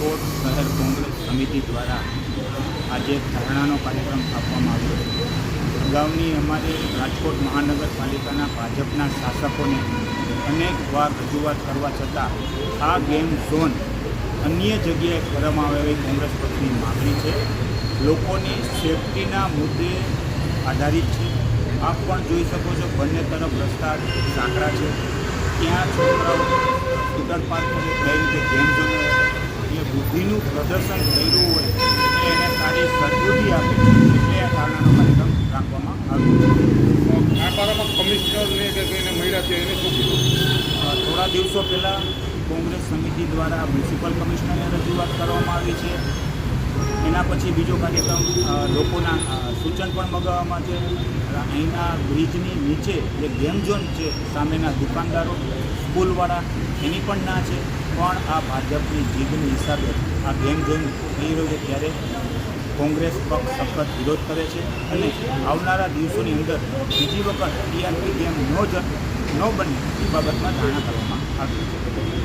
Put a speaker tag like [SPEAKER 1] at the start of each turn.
[SPEAKER 1] રાજકોટ શહેર કોંગ્રેસ સમિતિ દ્વારા આજે ધરણાનો કાર્યક્રમ આપવામાં આવ્યો અગાઉની અમારી રાજકોટ મહાનગરપાલિકાના ભાજપના શાસકોને અનેક વાર રજૂઆત કરવા છતાં આ ગેમ ઝોન અન્ય જગ્યાએ કરવામાં આવે એવી કોંગ્રેસ પક્ષની માગણી છે. લોકોની સેફટીના મુદ્દે આધારિત છે. આપ પણ જોઈ શકો છો બંને તરફ રસ્તા સાંકડા છે. ત્યાં છોકરાઓ સ્કૂટર પાર્ક કઈ રીતે ગેમ ઝોન બુદ્ધિનું પ્રદર્શન કર્યું હોય એટલે એને સારી સદબુદ્ધિ આપે એટલે આ ધારણાનો કાર્યક્રમ રાખવામાં આવ્યો છે.
[SPEAKER 2] આ બારામાં કમિશનરને કે મળ્યા છે એને શું
[SPEAKER 1] થોડા દિવસો પહેલાં કોંગ્રેસ સમિતિ દ્વારા મ્યુનિસિપલ કમિશનરને રજૂઆત કરવામાં આવી છે. એના પછી બીજો કાર્યક્રમ લોકોના સૂચન પણ મગાવવામાં છે. અહીંના બ્રિજની નીચે જે ગેમ ઝોન છે સામેના દુકાનદારો સ્કૂલવાળા એની પણ ના છે, પણ આ ભાજપની જીદની હિસાબે આ ગેમ ઝોન થઈ રહ્યો છે ત્યારે કોંગ્રેસ પક્ષ સખત વિરોધ કરે છે અને આવનારા દિવસોની અંદર બીજી વખત ટીઆરપી ગેમ ન જ, ન બને એ બાબતમાં ધારણા કરવામાં આવી છે.